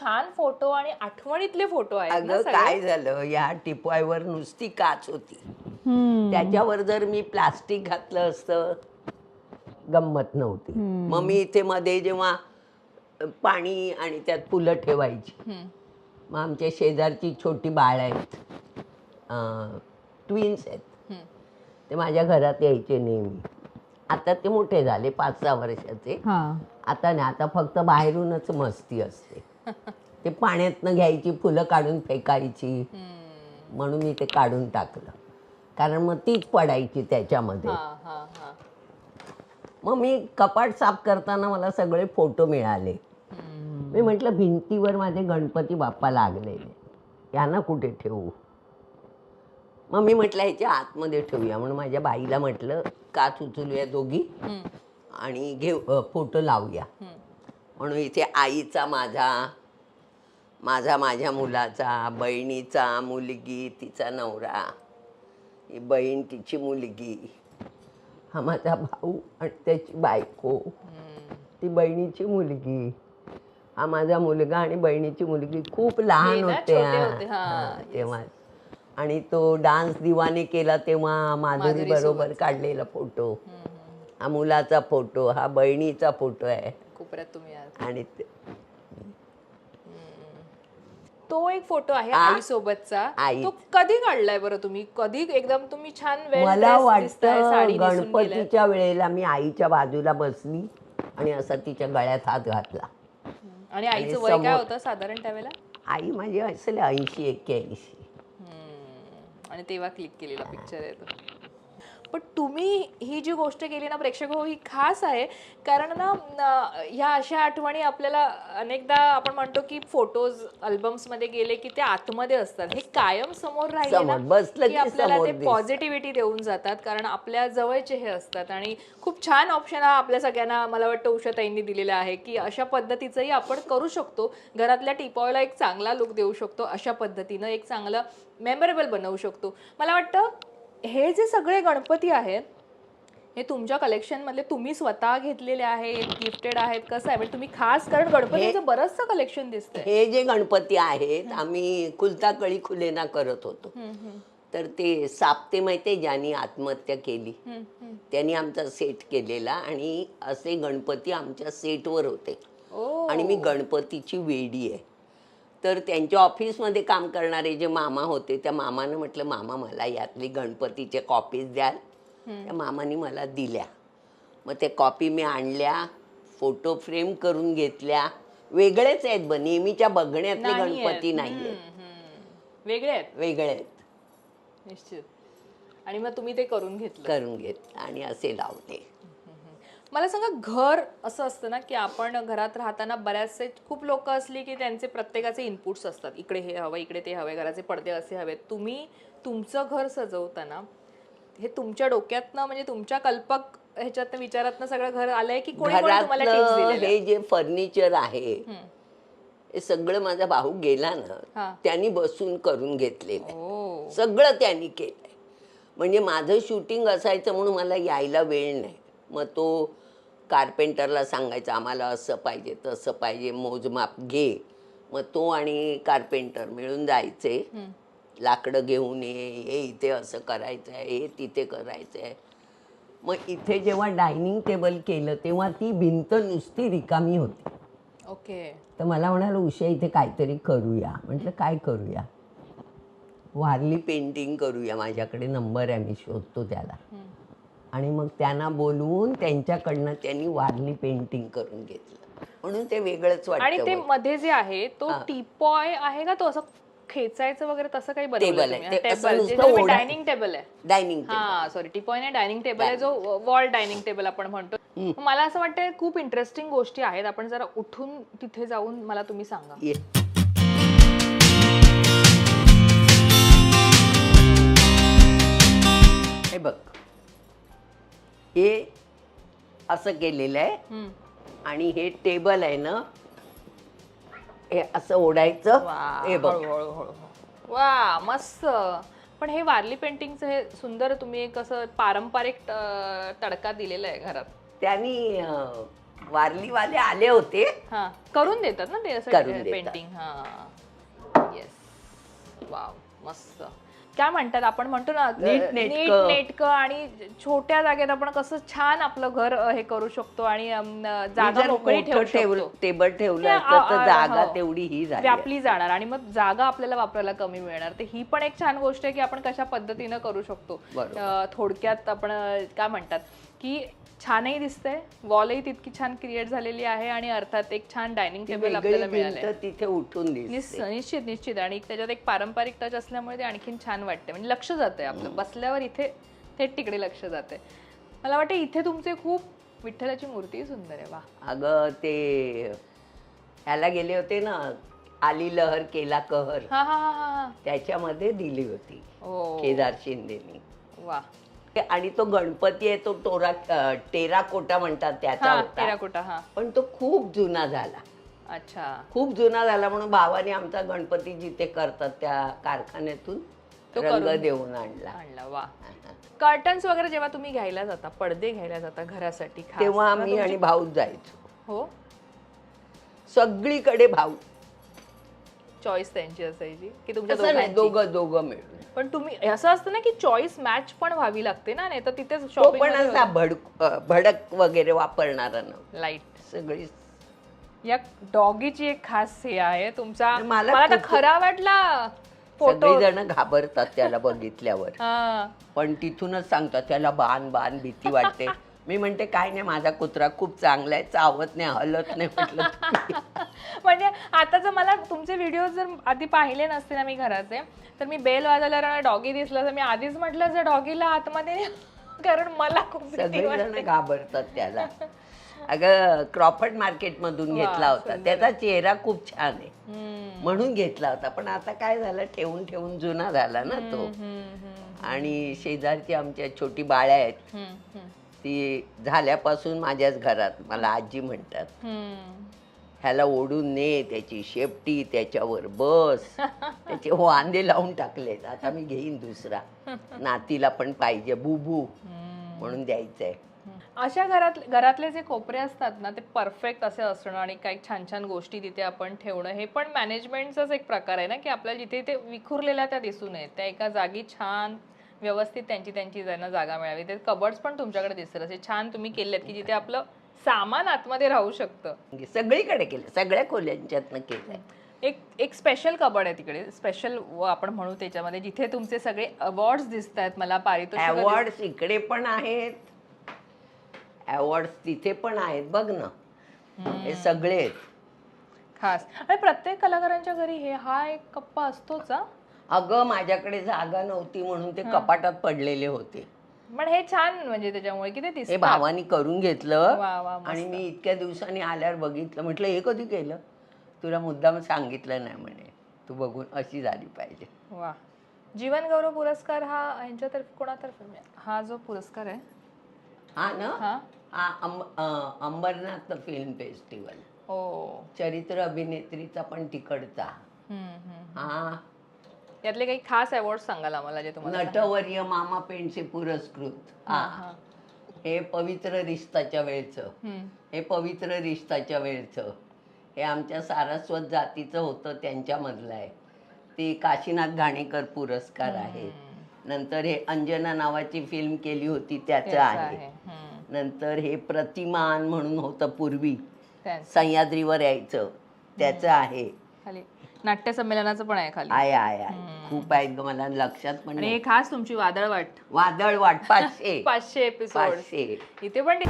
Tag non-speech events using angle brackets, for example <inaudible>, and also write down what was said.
छान फोटो आणि आठवणीतले फोटो अगं सगळे? काय झालं? या टिपॉयवर नुसती काच होती. त्याच्यावर जर मी प्लास्टिक घातलं असतं गंमत नव्हती. मग मी इथे मध्ये जेव्हा पाणी आणि त्यात फुलं ठेवायची. मग आमच्या शेजारची छोटी बाळ आहेत ट्विन्स आहेत. ते माझ्या घरात यायचे नेहमी. आता ते मोठे झाले पाच सहा वर्षाचे. हा. आता नाही आता फक्त बाहेरूनच मस्ती असते. ते पाण्यातनं घ्यायची फुलं काढून फेकायची. म्हणून मी ते काढून टाकलं. कारण मग तीच पडायची त्याच्यामध्ये. मग मी कपाट साफ करताना मला सगळे फोटो मिळाले. मी म्हटलं भिंतीवर माझे गणपती बाप्पा लागलेले. यांना कुठे ठेवू? मग मी म्हटलं ह्याच्या आतमध्ये ठेवूया. म्हणून माझ्या बाईला म्हटलं काच उचलूया दोघी. आणि घेऊ फोटो लावूया. म्हणून इथे आईचा माझा माझा माझ्या मुलाचा बहिणीचा मुलगी तिचा नवरा ही बहीण तिची मुलगी हा माझा भाऊ आणि त्याची बायको ती बहिणीची मुलगी हा माझा मुलगा आणि बहिणीची मुलगी खूप लहान होते तेव्हा. आणि तो डान्स दिवाने केला तेव्हा माधुरी बरोबर काढलेला फोटो. हा मुलाचा फोटो हा बहिणीचा फोटो आहे. आणि ते- एक फोटो आहे आ- आई सोबतचा आई. तो कधी काढलाय बरं तुम्ही? कधी एकदम तुम्ही छान well मला dressed दिसताय, वाटतं साडी नेसून गेलाय. गणपतीच्या वेळेला मी आईच्या बाजूला बसली आणि असा तिच्या गळ्यात हात घातला. आणि आईचं वय काय समोर- होतं साधारण त्यावेळेला? आई माझी असेल ऐंशी एक्क्याऐंशी. हम्म. आणि तेव्हा क्लिक केलेला पिक्चर आहे तो. पण तुम्ही ही जी गोष्ट केली ना प्रेक्षक हो ही खास आहे. कारण ना ह्या अशा आठवणी आपल्याला अनेकदा आपण म्हणतो की फोटोज अल्बम्समध्ये गेले की ते आतमध्ये असतात. हे कायम समोर राहिले की आपल्याला ते. पॉझिटिव्हिटी देऊन जातात. कारण आपल्या जवळचे हे असतात. आणि खूप छान ऑप्शन हा आपल्या सगळ्यांना मला वाटतं उषाताईंनी दिलेला आहे की अशा पद्धतीचंही आपण करू शकतो. घरातल्या टिपॉयला एक चांगला लुक देऊ शकतो. अशा पद्धतीनं एक चांगलं मेमोरेबल बनवू शकतो. मला वाटतं हे जे सगळे गणपती आहेत हे तुमच्या कलेक्शन मधले तुम्ही स्वतः घेतलेले आहेत गिफ्टेड आहेत कसं आहे? म्हणजे तुम्ही खास कारण गणपतीचं बरंचसं कलेक्शन दिसतंय. हे जे गणपती आहेत आम्ही खुलता कळी खुलेना करत होतो. तर ते साप्ते माहिती ज्यांनी आत्महत्या केली. त्यांनी आमचा सेट केलेला आणि असे गणपती आमच्या सेटवर होते. आणि मी गणपतीची वेडी आहे. तर त्यांच्या ऑफिसमध्ये काम करणारे जे मामा होते त्या मामानं म्हटलं मामा मला यातली गणपतीचे कॉपीज द्याल. त्या मामाने मला दिल्या. मग ते कॉपी मी आणल्या फोटो फ्रेम करून घेतल्या. वेगळेच आहेत ब नेहमीच्या बघण्यातले. गणपती नाही आहेत हम्म, हम्म. वेगळे आहेत वेगळे आहेत निश्चित. आणि मग तुम्ही ते करून घेतलं. करून घेत आणि असे लावले. मला सांगा घर असं असतं ना की आपण घरात राहताना बऱ्याचसे खूप लोक असली की त्यांचे प्रत्येकाचे इनपुट्स असतात इकडे हे हवं इकडे ते हवे घराचे पडदे असे हवेत तुम्ही तुमचं घर सजवताना हे तुमच्या डोक्यातनं म्हणजे तुमच्या कल्पक ह्याच्यातनं विचारातनं सगळं घर आलंय की कोणी कोणी तुम्हाला टिप्स घरातलं दिलेल्या हे जे फर्निचर आहे. हे सगळं माझा भाऊ गेला हा. ना त्यांनी बसून करून घेतलेलं आहे. ओ सगळं त्यांनी केलंय म्हणजे माझं शूटिंग असायचं म्हणून मला यायला वेळ नाही मग तो कार्पेंटरला सांगायचा आम्हाला असं पाहिजे तसं पाहिजे मोजमाप घे. मग तो आणि कार्पेंटर मिळून जायचे. लाकडं घेऊन ये हे इथे असं करायचं आहे हे तिथे करायचं आहे मग इथे जेव्हा डायनिंग टेबल केलं तेव्हा ती भिंत नुसती रिकामी होती. ओके. तर मला म्हणाल उषा इथे काहीतरी करूया. म्हटलं काय करूया? वारली पेंटिंग करूया माझ्याकडे नंबर आहे मी शोधतो त्याला. आणि मग त्यांना बोलवून त्यांच्याकडनं त्यांनी वारली पेंटिंग करून घेतलं. म्हणून ते वेगळंच आणि ते वाटतं मध्ये जे आहे तो टीपॉय आहे का? तो असं खेचायचं वगैरे तसं काही Table आहे. ते असं टेबल नुसतं ओढा- डायनिंग टेबल आहे. डायनिंग हा सॉरी टीपॉय नाही डायनिंग टेबल आहे. जो वॉल डायनिंग टेबल आपण म्हणतो. मग मला असं वाटतं खूप इंटरेस्टिंग गोष्टी आहेत. आपण जरा उठून तिथे जाऊन मला तुम्ही सांगा. हे बघ. हे असं केलेलं आहे. आणि हे टेबल आहे ना हे असं ओढायचं. वा, हे बघ. वा मस्त. पण हे वारली पेंटिंगचं हे सुंदर तुम्ही एक असं पारंपरिक तडका दिलेला आहे घरात. त्यांनी अं, वारलीवाले आले होते. हा करून देतात ना ते असं करून देतात. पेंटिंग हा. येस वाव मस्त. काय म्हणतात आपण म्हणतो ना. नीट नेटकं. आणि छोट्या जागेत आपण कसं छान आपलं घर हे करू शकतो आणि जागा मोकळी ठेवू टेबल ठेवलं तर जागा हो. तेवढी ही व्यापली जाणार आणि मग जागा आपल्याला वापरायला कमी मिळणार. तर ही पण एक छान गोष्ट आहे की आपण कशा पद्धतीनं करू शकतो. थोडक्यात आपण काय म्हणतात की छानही दिसतंय. वॉलही तितकी छान क्रिएट झालेली आहे आणि अर्थात एक छान डायनिंग टेबल आपल्याला मिळालंय. भिंत तिथे उठून निश्चित निश्चित. आणि त्याच्यात एक पारंपरिक टच असल्यामुळे ते आणखीन छान वाटते म्हणजे लक्ष जातंय आपलं. बसल्यावर इथे थेट तिकडे लक्ष जाते मला वाटतं इथे तुमचे खूप विठ्ठलाची मूर्ती सुंदर आहे. वा. अगं ते ह्याला गेले होते ना आली लहर केला कहर. हा हा हा हा हा. त्याच्यामध्ये दिली होती. ओ केदार शिंदेनी. वा. आणि तो गणपती आहे तो टोरा टेराकोटा म्हणतात त्याचा हा होता. टेराकोटा हा. पण तो खूप जुना झाला. अच्छा. खूप जुना झाला म्हणून भावाने आमचा गणपती जिथे करतात त्या कारखान्यातून तो रंग करून- देऊन आणला. आणला वा. कर्टन्स वगैरे जेव्हा तुम्ही घ्यायला जाता पडदे घ्यायला जाता घरासाठी खास, तेव्हा मी आणि भाऊ जायचो. हो? सगळीकडे भाऊ. चॉईस त्यांची असायची की तुमच्या असं नाही दोघांची? दोघं दोघं मिळून. पण तुम्ही असं असतं ना की चॉईस मॅच पण व्हावी लागते ना नाही तर तिथेच तो शॉपिंग पण असा भडक भडक वगैरे वापरणारा ना. लाइट सगळी या डॉगीची एक खास हे आहे तुमचा मला मला तर खूप- खरा वाटला फोटो सगळी जण घाबरतात त्याला बघितल्यावर. <laughs> हा. पण तिथूनच सांगतात त्याला बाण बाण भीती वाटते. <laughs> मी म्हणते काय नाही माझा कुत्रा खूप चांगला आहे चावत नाही हलत नाही म्हटलं. <laughs> म्हणजे आता जर मला तुमचे व्हिडिओ जर आधी पाहिले नसते ना मी घराचे तर मी बेल वाजवल्यावर डॉगी दिसला तर मी आधीच म्हटलं जर डॉगीला आतमध्ये <laughs> कारण मला खूप भीती सगळी जण वाटते. घाबरतात त्याला. <laughs> अगं क्रॉफर्ड मार्केट मधून वा, घेतला होता. त्याचा चेहरा खूप छान आहे. म्हणून घेतला होता. पण आता काय झालं ठेवून ठेवून जुना झाला ना तो. आणि शेजारची आमच्या छोटी बाळ्या आहेत. ती झाल्यापासून माझ्याच घरात. मला आजी म्हणतात. ह्याला ओढून ने त्याची शेपटी त्याच्यावर बस. <laughs> त्याचे वांदे लावून टाकलेत. आता मी घेईन दुसरा. <laughs> नातीला पण पाहिजे बुबू. म्हणून द्यायचंय. अशा घरात घरातले जे कोपरे असतात ना ते परफेक्ट असे असणं आणि काही छान छान गोष्टी तिथे आपण ठेवणं हे पण मॅनेजमेंटचाच एक प्रकार आहे ना की आपल्याला जिथे ते विखुरलेल्या त्या दिसू नयेत त्या एका जागी छान व्यवस्थित त्यांची त्यांची त्यांना जागा मिळावी. ते कबर्ड्स पण तुमच्याकडे दिसतील असे छान तुम्ही केलेत की जिथे आपलं सामान आतमध्ये राहू शकतं. सगळीकडे केलं. सगळ्या खोल्यांच्यातनं केलंय. एक एक स्पेशल कबड आहे तिकडे. स्पेशल आपण म्हणू त्याच्यामध्ये जिथे तुमचे सगळे अवॉर्ड्स दिसत आहेत मला पारितोषिक अवॉर्ड इकडे पण आहेत. अवॉर्ड तिथे पण आहेत. बघ ना. हे सगळे आहेत. खास. आणि प्रत्येक कलाकारांच्या घरी हे हा एक कप्पा असतोच हा. अगं माझ्याकडे जागा नव्हती म्हणून ते कपाटात पडलेले होते. पण हे छान म्हणजे त्याच्यामुळे की ते हे भावानी करून घेतलं वा वा मस्त. आणि मी इतक्या दिवसांनी आल्यावर बघितलं. म्हटलं हे कधी केलं? तुला मुद्दाम सांगितलं नाही म्हणे. तू बघून अशी झाली पाहिजे. वा. जीवन गौरव पुरस्कार हा यांच्यातर्फे कोणातर्फे मिळाला? हा जो पुरस्कार आहे. हा ना? हा. हा अंब- अं, अंबरनाथ फिल्म फेस्टिवल. ओ. चरित्र अभिनेत्रीचा पण तिकडचा. हम्म, हम्म. हा. यातले काही खास अवॉर्ड सांगाल आम्हाला जे तुम्हाला नटवर्य मामा पेंडसे पुरस्कृत. हा. पवित्र रिश्ताच्या वेळचं. हे पवित्र रिश्ताच्या वेळचं. हे आमच्या सारस्वत जातीचं होतं त्यांच्यामधलं आहे. ते काशीनाथ घाणेकर पुरस्कार आहे. नंतर हे अंजना नावाची फिल्म केली होती त्याचं आहे. नंतर हे प्रतिमान म्हणून होतं पूर्वी. सह्याद्रीवर यायचं. त्याचं आहे. खाली. नाट्य संमेलनाचं पण आहे खाली. आहे आहे आहे. खूप आहेत ग मला लक्षात पण आणि नाही. हे खास तुमची वादळ वाट. वादळ वाट पाचशे. <laughs> पाचशे एपिसोड पाचशे. इथे पण